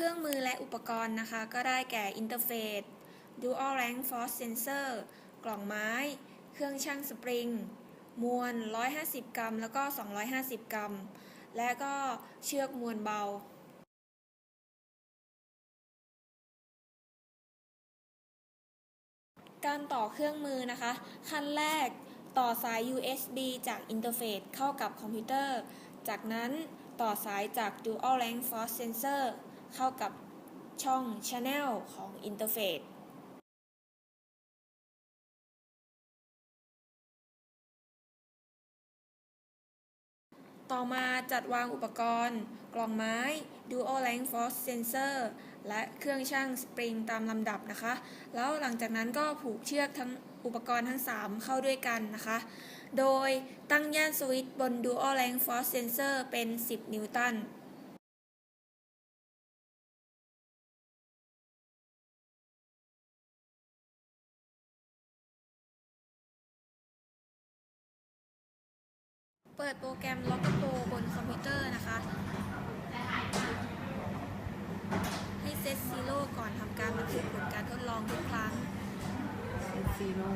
เครื่องมือและอุปกรณ์นะคะ ก็ได้แก่อินเทอร์เฟซ Dual Rank Force Sensor กล่องไม้ เครื่องชั่งสปริง มวล 150 กรัม แล้วก็ 250 กรัม และก็เชือกมวลเบาการต่อเครื่องมือนะคะ ขั้นแรกต่อสาย USB จากอินเทอร์เฟซเข้ากับคอมพิวเตอร์ จากนั้นต่อสายจาก Dual Rank Force Sensor เข้ากับช่อง Channel ของอินเทอร์เฟซต่อมาจัดวางอุปกรณ์ กล่องไม้ Dual Rank Force Sensor และเครื่องชั่งสปริงตามลำดับนะคะ แล้วหลังจากนั้นก็ผูกเชือกทั้งอุปกรณ์ทั้ง 3 เข้าด้วยกันนะคะ โดยตั้งย่านสวิตช์บน Dual Rank Force Sensor เป็น 10 นิวตัน เปิดโปรแกรม l o c k Pro บนคอมพิวเตอร์นะคะ ให้เซตซีโร่ก่อนทำการบันทึกผลการทดลองทุกครั้ง เซตซีโร่